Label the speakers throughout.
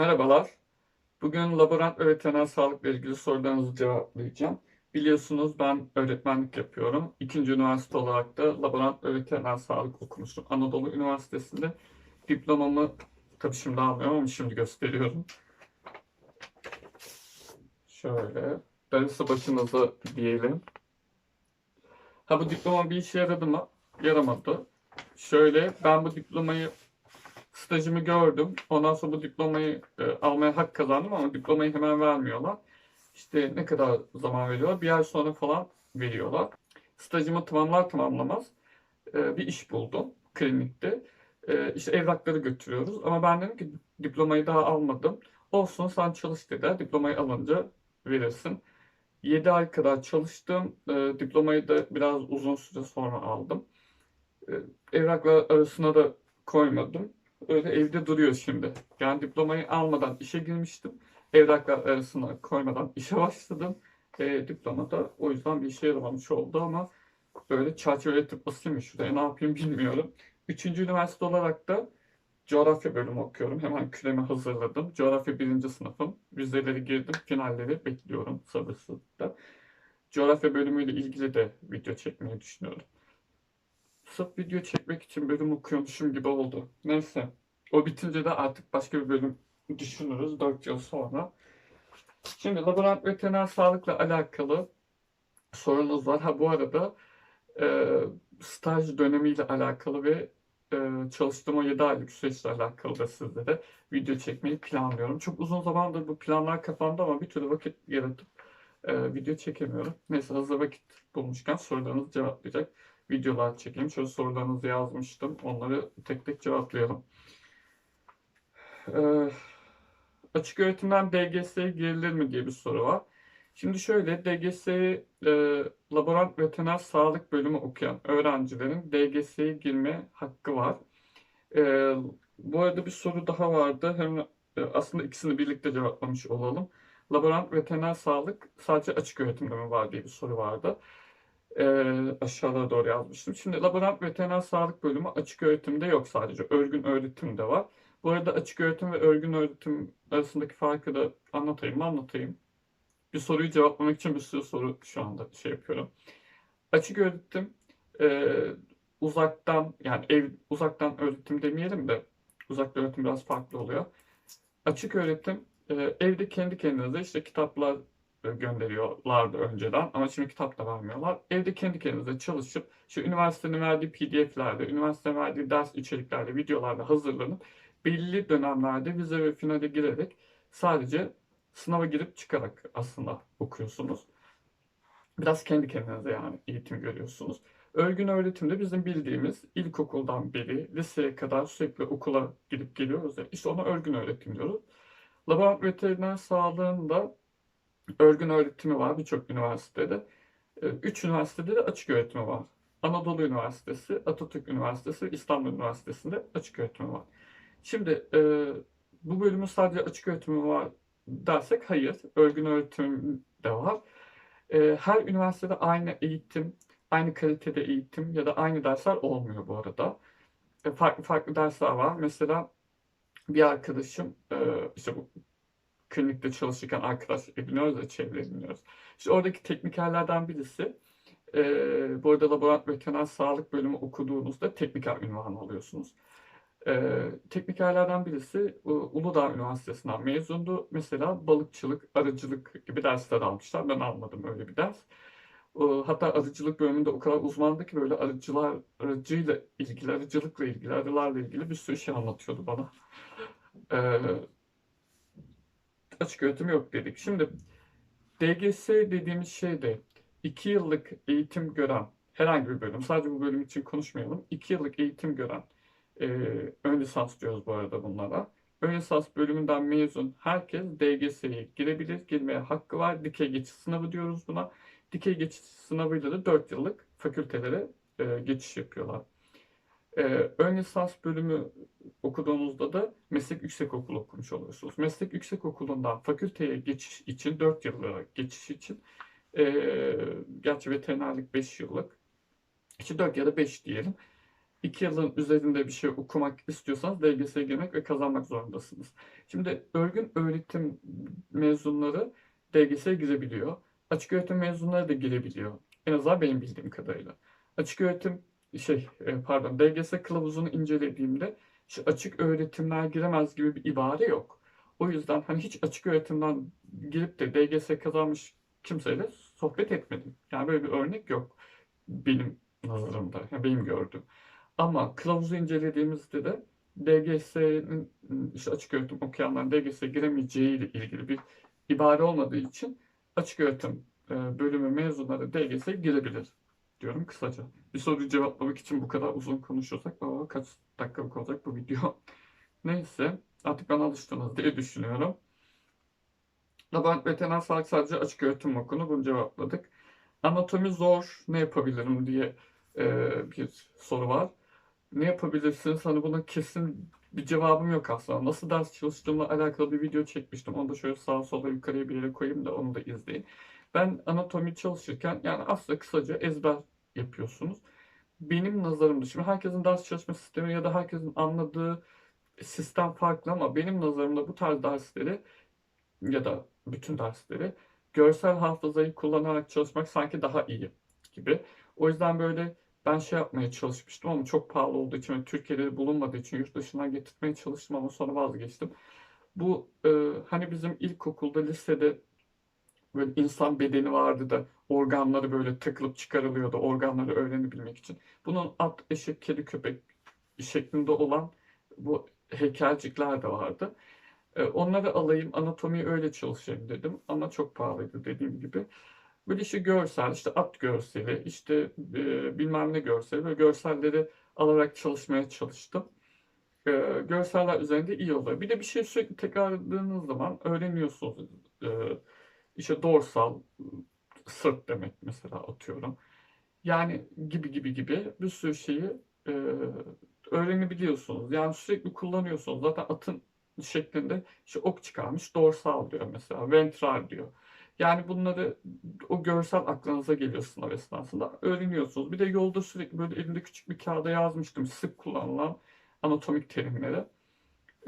Speaker 1: Merhabalar. Bugün laborant veteriner sağlıkla ilgili sorularınızı cevaplayacağım. Biliyorsunuz ben öğretmenlik yapıyorum. İkinci üniversite olarak da laborant veteriner sağlık okumuştum. Anadolu Üniversitesi'nde diplomamı tabii şimdi almıyorum ama şimdi gösteriyorum. Şöyle. Darısı başınıza diyelim. Ha bu diploma bir işe yaradı mı? Yaramadı. Şöyle ben bu diplomayı stajımı gördüm. Ondan sonra bu diplomayı e, almaya hak kazandım ama diplomayı hemen vermiyorlar. İşte ne kadar zaman veriyorlar? Bir ay sonra falan veriyorlar. Stajımı tamamlar tamamlamaz e, bir iş buldum klinikte. E, işte evrakları götürüyoruz. Ama ben dedim ki diplomayı daha almadım. Olsun sen çalış dediler. Diplomayı alınca verirsin. 7 ay kadar çalıştım. E, diplomayı da biraz uzun süre sonra aldım. E, evraklar arasına da koymadım. Öyle evde duruyor şimdi. Yani diplomayı almadan işe girmiştim. Evraklar arasına koymadan işe başladım. E, diploma da o yüzden bir işe yaramamış oldu ama böyle çerçeve tıp basayım şuraya ne yapayım bilmiyorum. Üçüncü üniversite olarak da coğrafya bölümü okuyorum. Hemen küremi hazırladım. Coğrafya birinci sınıfım. Vizeleri girdim. Finalleri bekliyorum sabırsızlıkla. Coğrafya bölümüyle ilgili de video çekmeyi düşünüyorum. Sırf video çekmek için bölüm okuyormuşum gibi oldu. Neyse. O bitince de artık başka bir bölüm düşünürüz 4 yıl sonra. Şimdi laborant veteriner sağlıkla alakalı sorunuz var. Ha bu arada e, staj dönemiyle alakalı ve e, çalıştığım o 7 aylık süreçle alakalı da sizlere video çekmeyi planlıyorum. Çok uzun zamandır bu planlar kafamda ama bir türlü vakit yaratıp e, video çekemiyorum. Neyse hazır vakit bulmuşken sorularınızı cevaplayacak videolar çekeyim. Şöyle sorularınızı yazmıştım. Onları tek tek cevaplayalım. Ee, açık öğretimden DGS'ye girilir mi diye bir soru var. Şimdi şöyle DGS'ye e, laborant veteriner sağlık bölümü okuyan öğrencilerin DGS'ye girme hakkı var. E, bu arada bir soru daha vardı. Hem e, aslında ikisini birlikte cevaplamış olalım. Laborant veteriner sağlık sadece açık öğretimde mi var diye bir soru vardı e, aşağılara doğru yazmıştım. Şimdi laborant veteriner sağlık bölümü açık öğretimde yok sadece. Örgün öğretimde var. Bu arada açık öğretim ve örgün öğretim arasındaki farkı da anlatayım mı? Anlatayım. Bir soruyu cevaplamak için bir sürü soru şu anda şey yapıyorum. Açık öğretim e, uzaktan yani ev uzaktan öğretim demeyelim de uzaktan öğretim biraz farklı oluyor. Açık öğretim e, evde kendi kendinize işte kitaplar gönderiyorlardı önceden ama şimdi kitap da vermiyorlar. Evde kendi kendinize çalışıp şu üniversitenin verdiği pdf'lerde, üniversitenin verdiği ders içeriklerde, videolarda hazırlanıp belli dönemlerde vize ve finale girerek sadece sınava girip çıkarak aslında okuyorsunuz. Biraz kendi kendinize yani eğitim görüyorsunuz. Örgün öğretimde bizim bildiğimiz ilkokuldan beri liseye kadar sürekli okula gidip geliyoruz ya. İşte ona örgün öğretim diyoruz. Laboratuvar veteriner sağlığında örgün öğretimi var birçok üniversitede. Ee, üç üniversitede de açık öğretimi var. Anadolu Üniversitesi, Atatürk Üniversitesi ve İstanbul Üniversitesi'nde açık öğretimi var. Şimdi e, bu bölümün sadece açık öğretimi var dersek hayır. Örgün öğretim de var. E, her üniversitede aynı eğitim, aynı kalitede eğitim ya da aynı dersler olmuyor bu arada. E, farklı farklı dersler var. Mesela bir arkadaşım e, işte bu klinikte çalışırken arkadaş ediniyoruz ya çevre ediniyoruz. İşte oradaki teknikerlerden birisi e, bu arada laboratuvar veteriner sağlık bölümü okuduğunuzda tekniker ünvanı alıyorsunuz. E, teknikerlerden birisi Uludağ Üniversitesi'nden mezundu. Mesela balıkçılık, arıcılık gibi dersler almışlar. Ben almadım öyle bir ders. E, hatta arıcılık bölümünde o kadar uzmandı ki böyle arıcılar, arıcıyla ilgili, arıcılıkla ilgili, arılarla ilgili bir sürü şey anlatıyordu bana. E, açık öğretim yok dedik. Şimdi DGS dediğimiz şey de 2 yıllık eğitim gören herhangi bir bölüm, sadece bu bölüm için konuşmayalım. 2 yıllık eğitim gören e, ön lisans diyoruz bu arada bunlara. Ön lisans bölümünden mezun herkes DGS'ye girebilir, girmeye hakkı var. Dikey geçiş sınavı diyoruz buna. Dikey geçiş sınavıyla da 4 yıllık fakültelere e, geçiş yapıyorlar. Ee, ön lisans bölümü okuduğunuzda da meslek yüksekokulu okumuş oluyorsunuz. Meslek yüksekokulundan fakülteye geçiş için 4 yıllık geçiş için e, gerçi veterinerlik 5 yıllık işte 4 ya da 5 diyelim. 2 yılın üzerinde bir şey okumak istiyorsanız DGS'ye girmek ve kazanmak zorundasınız. Şimdi örgün öğretim mezunları DGS'ye girebiliyor. Açık öğretim mezunları da girebiliyor. En azından benim bildiğim kadarıyla. Açık öğretim şey e, pardon DGS kılavuzunu incelediğimde işte açık öğretimler giremez gibi bir ibare yok. O yüzden hani hiç açık öğretimden girip de DGS kazanmış kimseyle sohbet etmedim. Yani böyle bir örnek yok benim nazarımda, yani benim gördüğüm. Ama kılavuzu incelediğimizde de DGS'nin işte açık öğretim okuyanların DGS'ye giremeyeceği ile ilgili bir ibare olmadığı için açık öğretim e, bölümü mezunları DGS'ye girebilir diyorum kısaca. Bir soruyu cevaplamak için bu kadar uzun konuşuyorsak aa, kaç dakikalık olacak bu video. Neyse artık bana alıştınız diye düşünüyorum. Labirent veteriner sağlık sadece açık öğretim okunu bunu cevapladık. Anatomi zor ne yapabilirim diye e, bir soru var. Ne yapabilirsiniz? Hani buna kesin bir cevabım yok aslında. Nasıl ders çalıştığımla alakalı bir video çekmiştim. Onu da şöyle sağa sola yukarıya bir yere koyayım da onu da izleyin. Ben anatomi çalışırken yani aslında kısaca ezber yapıyorsunuz. Benim nazarımda şimdi herkesin ders çalışma sistemi ya da herkesin anladığı sistem farklı ama benim nazarımda bu tarz dersleri ya da bütün dersleri görsel hafızayı kullanarak çalışmak sanki daha iyi gibi. O yüzden böyle ben şey yapmaya çalışmıştım ama çok pahalı olduğu için ve Türkiye'de bulunmadığı için yurt dışından getirtmeye çalıştım ama sonra vazgeçtim. Bu e, hani bizim ilkokulda, lisede böyle insan bedeni vardı da organları böyle takılıp çıkarılıyordu organları öğrenebilmek için. Bunun at, eşek, kedi, köpek şeklinde olan bu heykelcikler de vardı. E, onları alayım, anatomiyi öyle çalışayım dedim ama çok pahalıydı dediğim gibi. Böyle işte görsel, işte at görseli, işte e, bilmem ne görseli ve görselleri alarak çalışmaya çalıştım. E, görseller üzerinde iyi oluyor. Bir de bir şey sürekli tekrarladığınız zaman öğreniyorsunuz. E, işte dorsal, sırt demek mesela atıyorum. Yani gibi gibi gibi bir sürü şeyi e, öğrenebiliyorsunuz. Yani sürekli kullanıyorsunuz. Zaten atın şeklinde işte ok çıkarmış dorsal diyor mesela, ventral diyor. Yani bunları o görsel aklınıza geliyor sınav esnasında. Öğreniyorsunuz. Bir de yolda sürekli böyle elimde küçük bir kağıda yazmıştım sık kullanılan anatomik terimleri.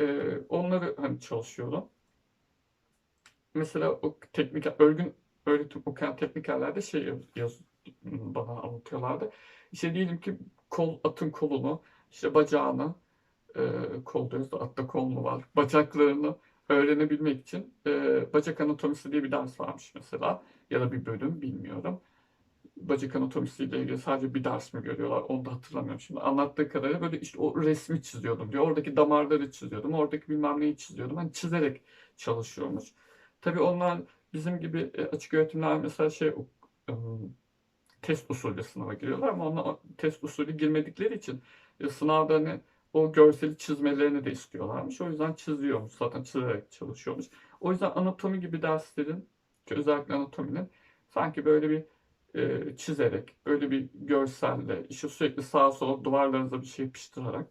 Speaker 1: Ee, onları hani çalışıyorum. Mesela o teknik örgün öğretim okuyan teknikerlerde şey yaz, yaz bana anlatıyorlardı. İşte diyelim ki kol atın kolunu, işte bacağını, e, kol diyoruz da atta kol mu var? Bacaklarını öğrenebilmek için e, bacak anatomisi diye bir ders varmış mesela. Ya da bir bölüm bilmiyorum. Bacak anatomisiyle ilgili sadece bir ders mi görüyorlar onu da hatırlamıyorum şimdi. Anlattığı kadarıyla böyle işte o resmi çiziyordum diyor. Oradaki damarları çiziyordum. Oradaki bilmem neyi çiziyordum. Hani çizerek çalışıyormuş. Tabii onlar bizim gibi e, açık öğretimler mesela şey ım, test usulü sınava giriyorlar ama onlar test usulü girmedikleri için e, sınavda hani o görseli çizmelerini de istiyorlarmış. O yüzden çiziyormuş. Zaten çizerek çalışıyormuş. O yüzden anatomi gibi derslerin özellikle anatominin sanki böyle bir e, çizerek, böyle bir görselle, işte sürekli sağa sola duvarlarınıza bir şey yapıştırarak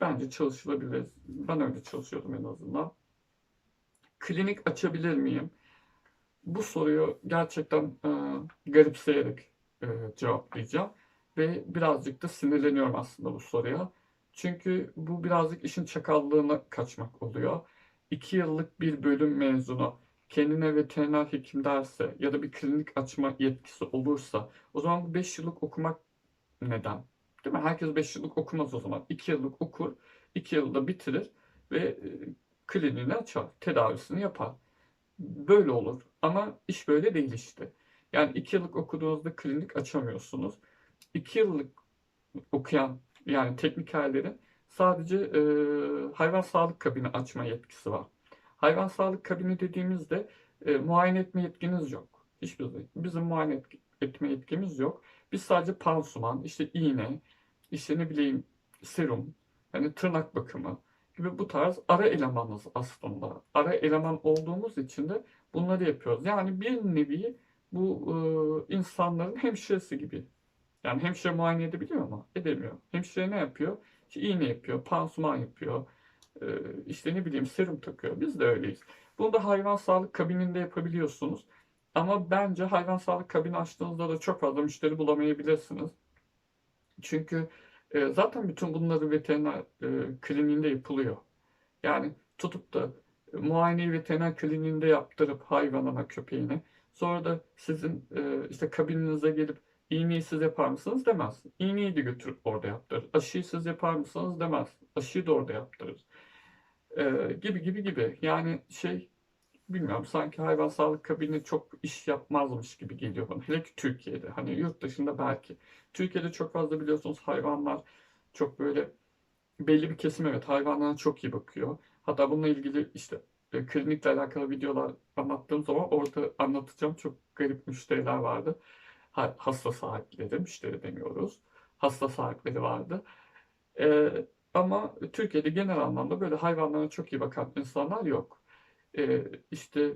Speaker 1: bence çalışılabilir. Ben öyle çalışıyordum en azından. Klinik açabilir miyim? Bu soruyu gerçekten e, garipseyerek e, cevaplayacağım. Ve birazcık da sinirleniyorum aslında bu soruya. Çünkü bu birazcık işin çakallığına kaçmak oluyor. İki yıllık bir bölüm mezunu kendine veteriner hekim derse ya da bir klinik açma yetkisi olursa o zaman bu 5 yıllık okumak neden? Değil mi? Herkes 5 yıllık okumaz o zaman. 2 yıllık okur, 2 yılda bitirir ve e, kliniğini açar, tedavisini yapar. Böyle olur. Ama iş böyle değil işte. Yani 2 yıllık okuduğunuzda klinik açamıyorsunuz. 2 yıllık okuyan yani teknikerlerin sadece e, hayvan sağlık kabini açma yetkisi var. Hayvan sağlık kabini dediğimizde e, muayene etme yetkiniz yok. Hiçbir bizim muayene etme yetkimiz yok. Biz sadece pansuman, işte iğne, işte ne bileyim serum, hani tırnak bakımı gibi bu tarz ara elemanız aslında. Ara eleman olduğumuz için de bunları yapıyoruz. Yani bir nevi bu e, insanların hemşiresi gibi. Yani hemşire muayene edebiliyor ama edemiyor. Hemşire ne yapıyor? İşte iğne yapıyor, pansuman yapıyor, e, işte ne bileyim serum takıyor. Biz de öyleyiz. Bunu da hayvan sağlık kabininde yapabiliyorsunuz. Ama bence hayvan sağlık kabini açtığınızda da çok fazla müşteri bulamayabilirsiniz. Çünkü E, zaten bütün bunları veteriner e, kliniğinde yapılıyor. Yani tutup da e, muayeneyi veteriner kliniğinde yaptırıp hayvanına, köpeğine sonra da sizin e, işte kabininize gelip iğneyi siz yapar mısınız demez. İğneyi de götürüp orada yaptırır. Aşıyı siz yapar mısınız demez. Aşıyı da orada yaptırır. E, gibi gibi gibi. Yani şey bilmiyorum sanki hayvan sağlık kabini çok iş yapmazmış gibi geliyor bana. Hele ki Türkiye'de. Hani yurt dışında belki. Türkiye'de çok fazla biliyorsunuz hayvanlar çok böyle belli bir kesim evet hayvanlara çok iyi bakıyor. Hatta bununla ilgili işte e, klinikle alakalı videolar anlattığım zaman orada anlatacağım çok garip müşteriler vardı. Ha- hasta sahipleri, müşteri demiyoruz. Hasta sahipleri vardı. Ee, ama Türkiye'de genel anlamda böyle hayvanlara çok iyi bakan insanlar yok. Ee, işte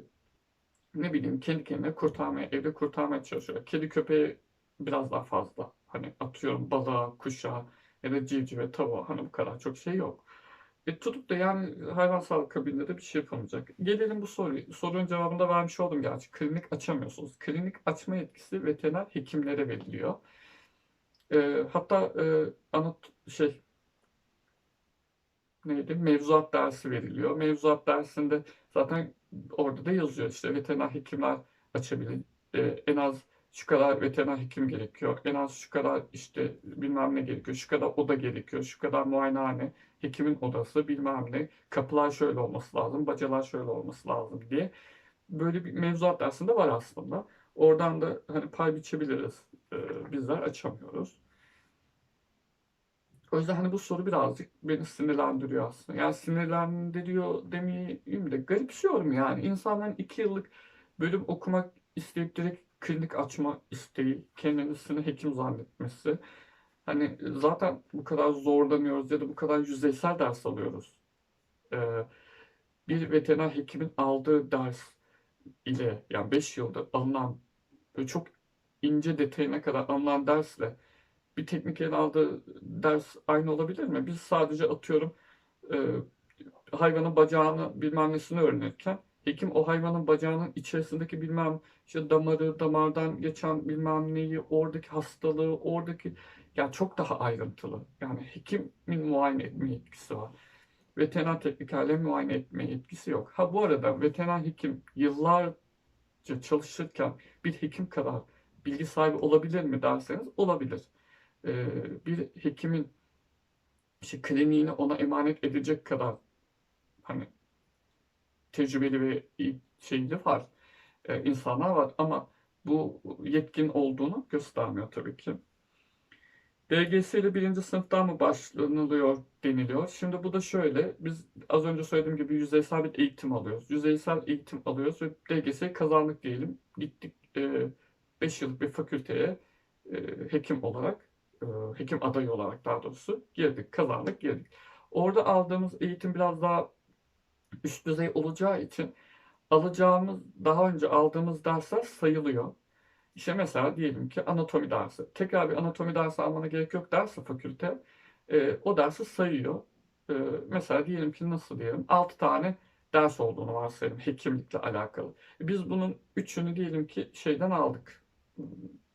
Speaker 1: ne bileyim kendi kendine kurtarmaya, evde kurtarmaya çalışıyor. Kedi köpeği biraz daha fazla. Hani atıyorum balığa, kuşa ya da civcive, tavuğa hani bu kadar çok şey yok. E tutup da yani hayvan sağlık kabininde de bir şey yapamayacak. Gelelim bu soruyu. Sorunun cevabını da vermiş oldum gerçi. Klinik açamıyorsunuz. Klinik açma yetkisi veteriner hekimlere veriliyor. E, hatta e, anlat şey neydi? Mevzuat dersi veriliyor. Mevzuat dersinde zaten orada da yazıyor işte veteriner hekimler açabilir. E, en az şu kadar veteriner hekim gerekiyor. En az şu kadar işte bilmem ne gerekiyor. Şu kadar oda gerekiyor. Şu kadar muayenehane, hekimin odası bilmem ne. Kapılar şöyle olması lazım. Bacalar şöyle olması lazım diye. Böyle bir mevzuat dersinde var aslında. Oradan da hani pay biçebiliriz. E, bizler açamıyoruz. O yüzden hani bu soru birazcık beni sinirlendiriyor aslında. Yani sinirlendiriyor demeyeyim de garipsiyorum yani. İnsanların iki yıllık bölüm okumak isteyip direkt klinik açma isteği, kendisini hekim zannetmesi. Hani zaten bu kadar zorlanıyoruz ya da bu kadar yüzeysel ders alıyoruz. Ee, bir veteriner hekimin aldığı ders ile yani 5 yılda alınan böyle çok ince detayına kadar alınan dersle bir teknikerin aldığı ders aynı olabilir mi? Biz sadece atıyorum e, hayvanın bacağını bilmem nesini öğrenirken hekim o hayvanın bacağının içerisindeki bilmem işte damarı, damardan geçen bilmem neyi, oradaki hastalığı, oradaki yani çok daha ayrıntılı. Yani hekimin muayene etme yetkisi var. Veteriner teknikerlerin muayene etme yetkisi yok. Ha bu arada veteriner hekim yıllarca çalışırken bir hekim kadar bilgi sahibi olabilir mi derseniz olabilir e, bir hekimin işte kliniğini ona emanet edecek kadar hani tecrübeli ve şeyli var. E, insanlar var ama bu yetkin olduğunu göstermiyor tabii ki. DGS ile birinci sınıftan mı başlanılıyor deniliyor. Şimdi bu da şöyle. Biz az önce söylediğim gibi yüzeysel bir eğitim alıyoruz. Yüzeysel eğitim alıyoruz ve DGS'yi kazandık diyelim. Gittik 5 yıllık bir fakülteye e, hekim olarak e, hekim adayı olarak daha doğrusu girdik, kazandık, girdik. Orada aldığımız eğitim biraz daha üst düzey olacağı için alacağımız, daha önce aldığımız dersler sayılıyor. İşte mesela diyelim ki anatomi dersi. Tekrar bir anatomi dersi almana gerek yok derse fakülte. E, o dersi sayıyor. E, mesela diyelim ki nasıl diyelim 6 tane ders olduğunu varsayalım hekimlikle alakalı. Biz bunun üçünü diyelim ki şeyden aldık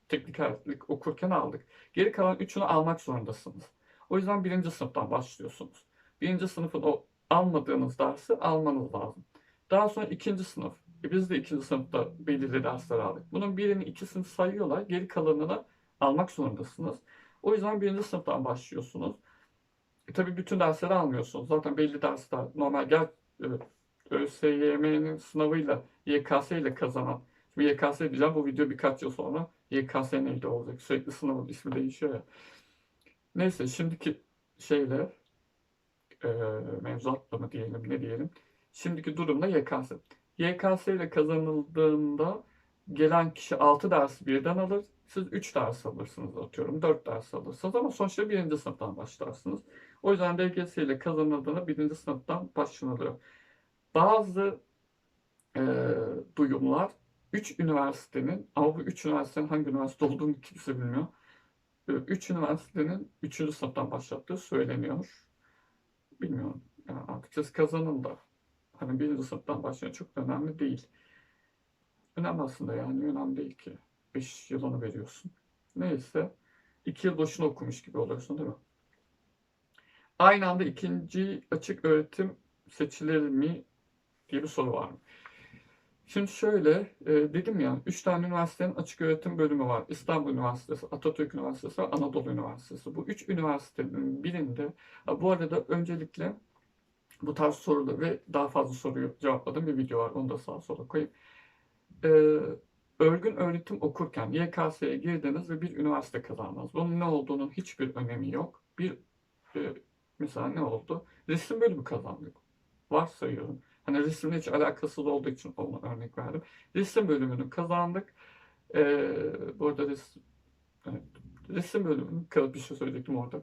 Speaker 1: teknikerlik okurken aldık. Geri kalan üçünü almak zorundasınız. O yüzden birinci sınıftan başlıyorsunuz. Birinci sınıfın o almadığınız dersi almanız lazım. Daha sonra ikinci sınıf. E biz de ikinci sınıfta belirli dersler aldık. Bunun birini ikisini sayıyorlar. Geri kalanını almak zorundasınız. O yüzden birinci sınıftan başlıyorsunuz. E tabii bütün dersleri almıyorsunuz. Zaten belli dersler normal gel e, ÖSYM'nin sınavıyla YKS ile kazanan Şimdi YKS diyeceğim bu video birkaç yıl sonra YKS neydi olacak? Sürekli sınavın ismi değişiyor ya. Neyse şimdiki şeyle e, mevzuatla mı diyelim ne diyelim. Şimdiki durumda YKS. YKS ile kazanıldığında gelen kişi 6 ders birden alır. Siz 3 ders alırsınız atıyorum. 4 ders alırsınız ama sonuçta birinci sınıftan başlarsınız. O yüzden DGS ile kazanıldığında birinci sınıftan başlanılıyor. Bazı e, duyumlar 3 üniversitenin bu 3 üniversitenin hangi üniversite olduğunu kimse bilmiyor. 3 üniversitenin 3. sınıftan başlattığı söyleniyor. Bilmiyorum. Yani açıkçası kazanıldı. Hani birinci sınıftan başlayan çok da önemli değil. Önemli aslında yani önemli değil ki. 5 yıl onu veriyorsun. Neyse. 2 yıl boşuna okumuş gibi oluyorsun değil mi? Aynı anda ikinci açık öğretim seçilir mi diye bir soru var. Şimdi şöyle e, dedim ya 3 tane üniversitenin açık öğretim bölümü var. İstanbul Üniversitesi, Atatürk Üniversitesi ve Anadolu Üniversitesi. Bu üç üniversitenin birinde bu arada öncelikle bu tarz soruları ve daha fazla soruyu cevapladığım bir video var. Onu da sağa sola koyayım. E, örgün öğretim okurken YKS'ye girdiniz ve bir üniversite kazandınız. Bunun ne olduğunun hiçbir önemi yok. Bir e, mesela ne oldu? Resim bölümü kazandık. Varsayıyorum. Hani resimle hiç alakasız olduğu için onu örnek verdim. Resim bölümünü kazandık. Ee, bu arada resim, evet, resim bölümünü bir şey söyleyecektim orada.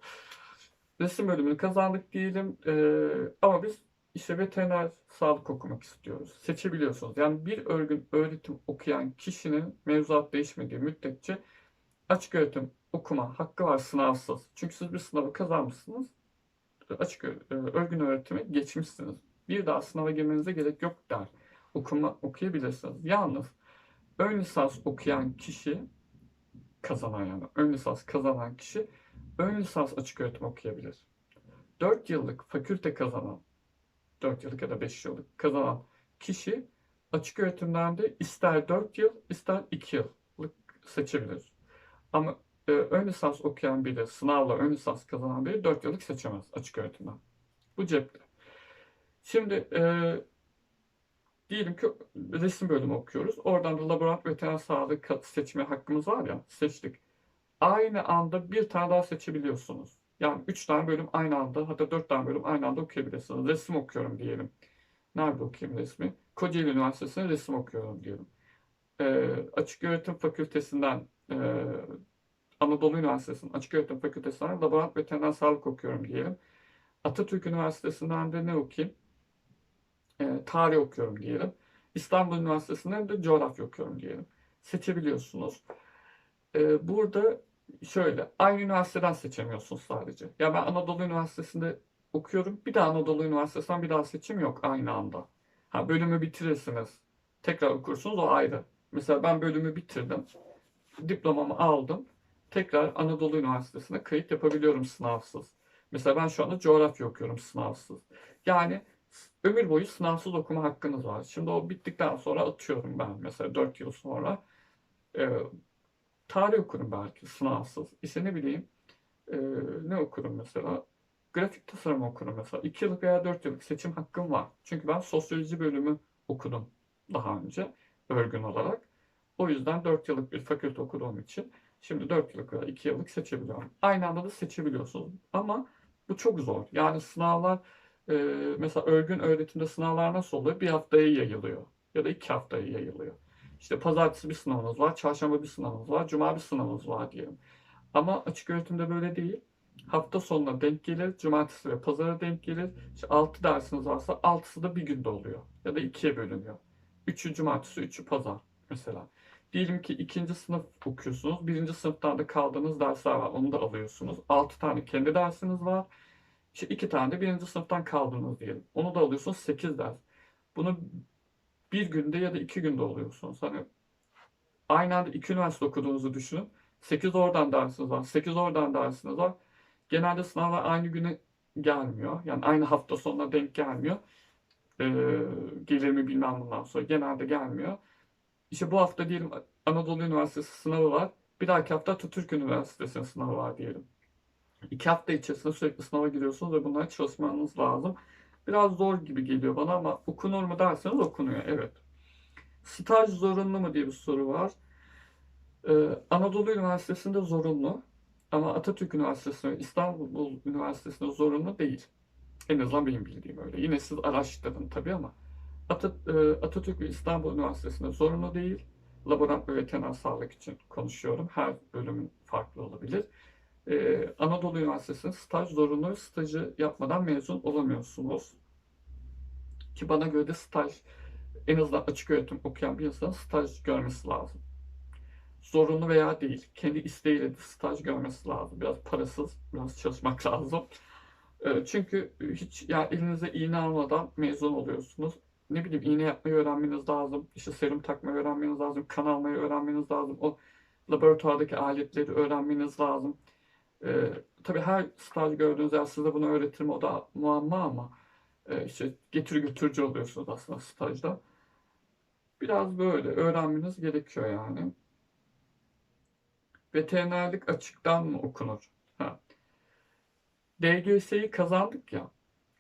Speaker 1: Resim bölümünü kazandık diyelim. Ee, ama biz işte veteriner sağlık okumak istiyoruz. Seçebiliyorsunuz. Yani bir örgün öğretim okuyan kişinin mevzuat değişmediği müddetçe açık öğretim okuma hakkı var sınavsız. Çünkü siz bir sınavı kazanmışsınız. Açık e, örgün öğretimi geçmişsiniz. Bir daha sınava girmenize gerek yok der. Okuma okuyabilirsiniz. Yalnız ön lisans okuyan kişi kazanan yani ön lisans kazanan kişi ön lisans açık öğretim okuyabilir. 4 yıllık fakülte kazanan 4 yıllık ya da 5 yıllık kazanan kişi açık öğretimden de ister 4 yıl ister 2 yıllık seçebilir. Ama e, ön lisans okuyan biri, sınavla ön lisans kazanan biri 4 yıllık seçemez açık öğretimden. Bu cepte. Şimdi e, diyelim ki resim bölümü okuyoruz. Oradan da laboratuvar veteriner sağlığı kat- seçme hakkımız var ya, seçtik. Aynı anda bir tane daha seçebiliyorsunuz. Yani 3 tane bölüm aynı anda, hatta 4 tane bölüm aynı anda okuyabilirsiniz. Resim okuyorum diyelim. Nerede okuyayım resmi? Kocaeli Üniversitesi'nde resim okuyorum diyelim. E, Açık Öğretim Fakültesinden e, Anadolu Üniversitesi'nin Açık Öğretim Fakültesinden laboratuvar veteriner sağlık okuyorum diyelim. Atatürk Üniversitesi'nden de ne okuyayım? E, tarih okuyorum diyelim. İstanbul Üniversitesi'nden de coğrafya okuyorum diyelim. Seçebiliyorsunuz. E, burada şöyle, aynı üniversiteden seçemiyorsunuz sadece. Ya ben Anadolu Üniversitesi'nde okuyorum. Bir daha Anadolu Üniversitesi'nden bir daha seçim yok aynı anda. Ha bölümü bitirirsiniz. Tekrar okursunuz o ayrı. Mesela ben bölümü bitirdim. Diplomamı aldım. Tekrar Anadolu Üniversitesi'ne kayıt yapabiliyorum sınavsız. Mesela ben şu anda coğrafya okuyorum sınavsız. Yani ömür boyu sınavsız okuma hakkınız var. Şimdi o bittikten sonra atıyorum ben mesela 4 yıl sonra e, tarih okurum belki sınavsız. İşte ne bileyim e, ne okurum mesela? Grafik tasarım okurum mesela. 2 yıllık veya 4 yıllık seçim hakkım var. Çünkü ben sosyoloji bölümü okudum daha önce örgün olarak. O yüzden 4 yıllık bir fakülte okuduğum için şimdi 4 yıllık veya 2 yıllık seçebiliyorum. Aynı anda da seçebiliyorsunuz. Ama bu çok zor. Yani sınavlar e, mesela örgün öğretimde sınavlar nasıl oluyor? Bir haftaya yayılıyor. Ya da iki haftaya yayılıyor. İşte pazartesi bir sınavınız var, çarşamba bir sınavınız var, cuma bir sınavınız var diyelim. Ama açık öğretimde böyle değil. Hafta sonuna denk gelir, cumartesi ve pazara denk gelir. İşte 6 dersiniz varsa 6'sı da bir günde oluyor. Ya da ikiye bölünüyor. 3'ü cumartesi, 3'ü pazar mesela. Diyelim ki ikinci sınıf okuyorsunuz. Birinci sınıftan da kaldığınız dersler var. Onu da alıyorsunuz. 6 tane kendi dersiniz var. İşte iki tane de birinci sınıftan kaldınız diyelim. Onu da alıyorsunuz 8 ders. Bunu bir günde ya da iki günde oluyorsunuz. Hani aynı anda iki üniversite okuduğunuzu düşünün. 8 oradan dersiniz var. 8 oradan dersiniz var. Genelde sınavlar aynı güne gelmiyor. Yani aynı hafta sonuna denk gelmiyor. Ee, gelir mi bilmem bundan sonra. Genelde gelmiyor. İşte bu hafta diyelim Anadolu Üniversitesi sınavı var. Bir dahaki hafta Atatürk Üniversitesi'nin sınavı var diyelim. İki hafta içerisinde sürekli sınava giriyorsunuz ve bunlara çalışmanız lazım. Biraz zor gibi geliyor bana ama okunur mu derseniz okunuyor. Evet. Staj zorunlu mu diye bir soru var. Ee, Anadolu Üniversitesi'nde zorunlu ama Atatürk Üniversitesi ve İstanbul Üniversitesi'nde zorunlu değil. En azından benim bildiğim öyle. Yine siz araştırın tabii ama e, Atatürk ve İstanbul Üniversitesi'nde zorunlu değil. Laborant ve veteriner sağlık için konuşuyorum. Her bölümün farklı olabilir. Ee, Anadolu Üniversitesi'nin staj zorunlu. Stajı yapmadan mezun olamıyorsunuz. Ki bana göre de staj en azından açık öğretim okuyan bir insanın staj görmesi lazım. Zorunlu veya değil. Kendi isteğiyle de staj görmesi lazım. Biraz parasız, biraz çalışmak lazım. Ee, Çünkü hiç ya elinize iğne almadan mezun oluyorsunuz. Ne bileyim iğne yapmayı öğrenmeniz lazım. İşte serum takmayı öğrenmeniz lazım. Kan almayı öğrenmeniz lazım. O laboratuvardaki aletleri öğrenmeniz lazım. Ee, tabii her staj gördüğünüz yer size bunu öğretir mi o da muamma ama e, işte getir götürücü oluyorsunuz aslında stajda. Biraz böyle öğrenmeniz gerekiyor yani. Veterinerlik açıktan mı okunur? Ha. DGS'yi kazandık ya.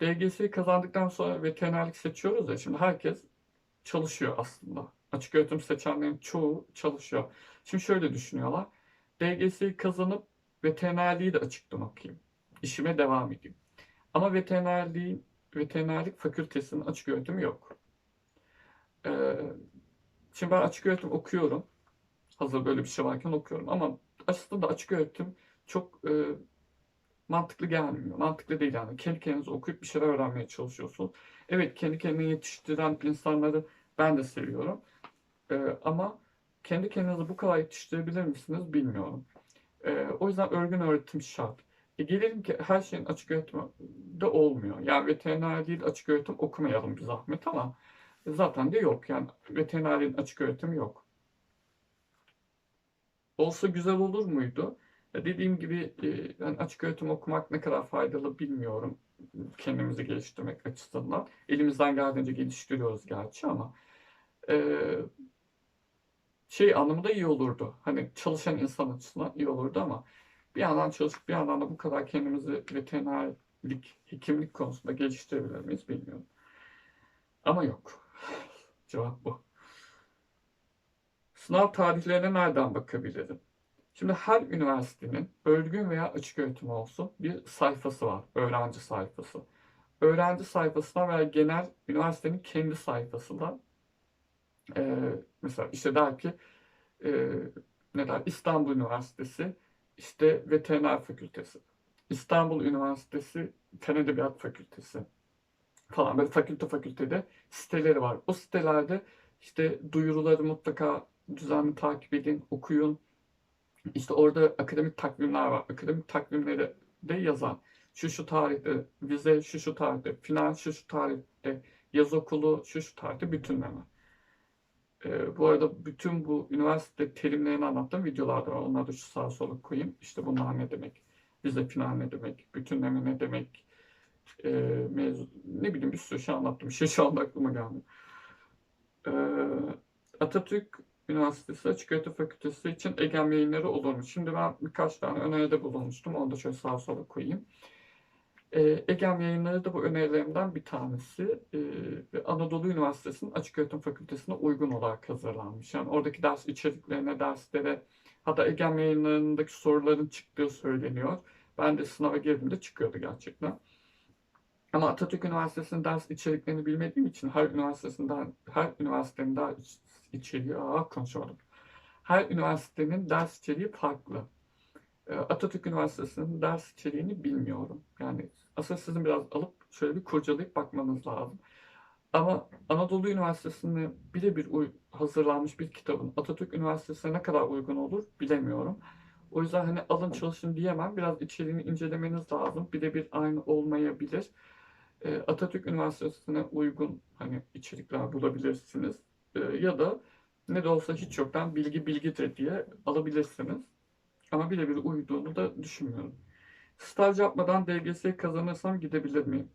Speaker 1: DGS'yi kazandıktan sonra veterinerlik seçiyoruz ya. Şimdi herkes çalışıyor aslında. Açık öğretim seçenlerin çoğu çalışıyor. Şimdi şöyle düşünüyorlar. DGS'yi kazanıp veterinerliği de açıktan okuyayım. İşime devam edeyim. Ama veterinerliğin veterinerlik fakültesinin açık öğretimi yok. Ee, şimdi ben açık öğretim okuyorum. Hazır böyle bir şey varken okuyorum. Ama aslında açık öğretim çok e, mantıklı gelmiyor. Mantıklı değil yani. Kendi kendinize okuyup bir şeyler öğrenmeye çalışıyorsunuz. Evet kendi kendini yetiştiren insanları ben de seviyorum. Ee, ama kendi kendinizi bu kadar yetiştirebilir misiniz bilmiyorum. Ee, o yüzden örgün öğretim şart. E gelelim ki her şeyin açık öğretimde olmuyor. Yani veteriner değil açık öğretim okumayalım bir zahmet ama zaten de yok. Yani veterinerliğin açık öğretimi yok. Olsa güzel olur muydu? Ya dediğim gibi e, yani açık öğretim okumak ne kadar faydalı bilmiyorum. Kendimizi geliştirmek açısından. Elimizden geldiğince geliştiriyoruz gerçi ama e, şey anlamında iyi olurdu. Hani çalışan insan açısından iyi olurdu ama bir yandan çalışıp bir yandan da bu kadar kendimizi veterinerlik, hekimlik konusunda geliştirebilir miyiz bilmiyorum. Ama yok. Cevap bu. Sınav tarihlerine nereden bakabilirim? Şimdi her üniversitenin örgün veya açık öğretim olsun bir sayfası var. Öğrenci sayfası. Öğrenci sayfasına veya genel üniversitenin kendi sayfasında e, mesela işte der ki e, ne der İstanbul Üniversitesi işte Veteriner Fakültesi. İstanbul Üniversitesi Fen Edebiyat Fakültesi falan böyle fakülte fakültede siteleri var. O sitelerde işte duyuruları mutlaka düzenli takip edin, okuyun. İşte orada akademik takvimler var. Akademik takvimleri de yazan şu şu tarihte vize şu şu tarihte, final şu şu tarihte, yaz okulu şu şu tarihte bütünleme. Ee, bu arada bütün bu üniversite terimlerini anlattığım videolar da var. Onları da şu sağa sola koyayım. İşte bunlar ne demek? Vize final ne demek? Bütünleme ne demek? Ee, mezun, ne bileyim bir sürü şey anlattım. Bir şey şu anda aklıma gelmiyor. Ee, Atatürk Üniversitesi Açık Öğretim Fakültesi için EGEM yayınları olur mu? Şimdi ben birkaç tane öneride bulunmuştum. Onu da şöyle sağa sola koyayım. Ee, EGEM yayınları da bu önerilerimden bir tanesi. Ee, Anadolu Üniversitesi'nin Açık Öğretim Fakültesine uygun olarak hazırlanmış. Yani oradaki ders içeriklerine, derslere, hatta EGEM yayınlarındaki soruların çıktığı söyleniyor. Ben de sınava girdiğimde çıkıyordu gerçekten. Ama Atatürk Üniversitesi'nin ders içeriklerini bilmediğim için her üniversitesinden, her üniversitenin ders içeriği, aa konuşamadım. Her üniversitenin ders içeriği farklı. Ee, Atatürk Üniversitesi'nin ders içeriğini bilmiyorum. Yani aslında sizin biraz alıp şöyle bir kurcalayıp bakmanız lazım. Ama Anadolu Üniversitesi'ne birebir hazırlanmış bir kitabın Atatürk Üniversitesi'ne ne kadar uygun olur bilemiyorum. O yüzden hani alın çalışın diyemem. Biraz içeriğini incelemeniz lazım. Birebir aynı olmayabilir. Ee, Atatürk Üniversitesi'ne uygun hani içerikler bulabilirsiniz. Ee, ya da ne de olsa hiç yoktan bilgi bilgidir diye alabilirsiniz. Ama birebir uyduğunu da düşünmüyorum. Staj yapmadan DGS kazanırsam gidebilir miyim?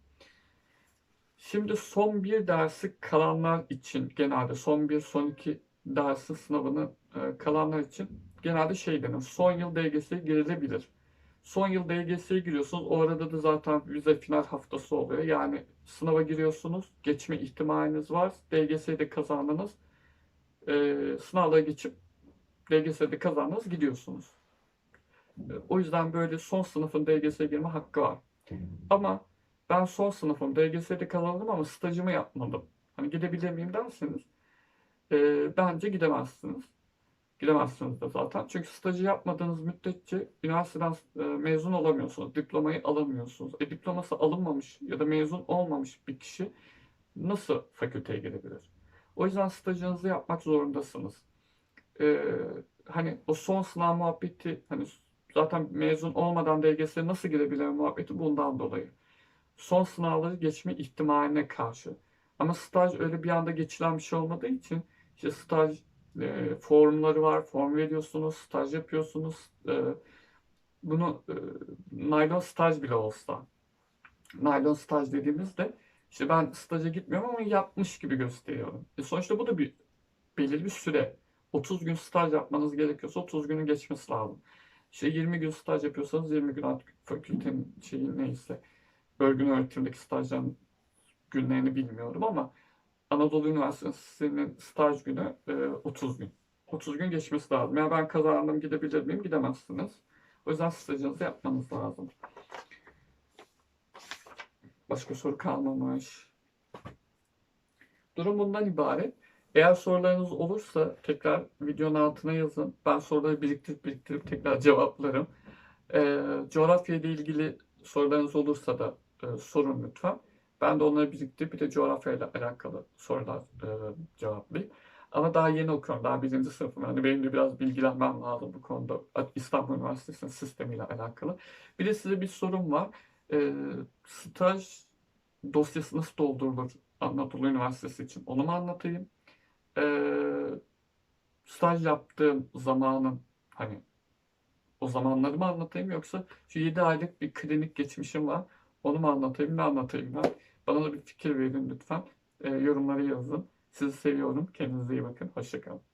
Speaker 1: Şimdi son bir dersi kalanlar için genelde son bir, son iki dersi sınavını e, kalanlar için genelde şey denir. Son yıl DGS'ye girilebilir. Son yıl DGS'ye giriyorsunuz. O arada da zaten vize final haftası oluyor. Yani sınava giriyorsunuz. Geçme ihtimaliniz var. DGS'yi de kazandınız. E, sınavla geçip DGS'de kazandınız gidiyorsunuz. O yüzden böyle son sınıfın DGS'ye girme hakkı var. Ama ben son sınıfım DGS'de kazandım ama stajımı yapmadım. Hani gidebilir miyim derseniz e, bence gidemezsiniz. Gidemezsiniz de zaten. Çünkü stajı yapmadığınız müddetçe üniversiteden e, mezun olamıyorsunuz. Diplomayı alamıyorsunuz. E, diploması alınmamış ya da mezun olmamış bir kişi nasıl fakülteye girebilir? O yüzden stajınızı yapmak zorundasınız. E, hani o son sınav muhabbeti hani zaten mezun olmadan DGS'ye nasıl girebilir muhabbeti bundan dolayı. Son sınavları geçme ihtimaline karşı. Ama staj öyle bir anda geçilen bir şey olmadığı için işte staj e, formları var, form veriyorsunuz, staj yapıyorsunuz. E, bunu e, naylon staj bile olsa naylon staj dediğimizde işte ben staja gitmiyorum ama yapmış gibi gösteriyorum. E sonuçta bu da bir belirli bir süre. 30 gün staj yapmanız gerekiyorsa 30 günün geçmesi lazım. İşte 20 gün staj yapıyorsanız 20 gün artık fakültenin şeyi neyse örgün öğretimdeki stajların günlerini bilmiyorum ama Anadolu Üniversitesi'nin staj günü e, 30 gün. 30 gün geçmesi lazım. Yani ben kazandım gidebilir miyim? Gidemezsiniz. O yüzden stajınızı yapmanız lazım. Başka soru kalmamış. Durum bundan ibaret. Eğer sorularınız olursa tekrar videonun altına yazın. Ben soruları biriktirip biriktirip tekrar cevaplarım. Ee, coğrafya ile ilgili sorularınız olursa da e, sorun lütfen. Ben de onları biriktirip bir de coğrafya ile alakalı sorular e, cevaplayayım. Ama daha yeni okuyorum. Daha birinci sınıfım. Yani benim de biraz bilgilenmem lazım bu konuda. İstanbul Üniversitesi'nin sistemiyle alakalı. Bir de size bir sorum var. Ee, staj dosyası nasıl doldurulur Anadolu Üniversitesi için? Onu mu anlatayım? Ee, staj yaptığım zamanın hani o zamanları mı anlatayım yoksa şu 7 aylık bir klinik geçmişim var. Onu mu anlatayım ne anlatayım ben? Bana da bir fikir verin lütfen. Ee, yorumlara yazın. Sizi seviyorum. Kendinize iyi bakın. Hoşçakalın.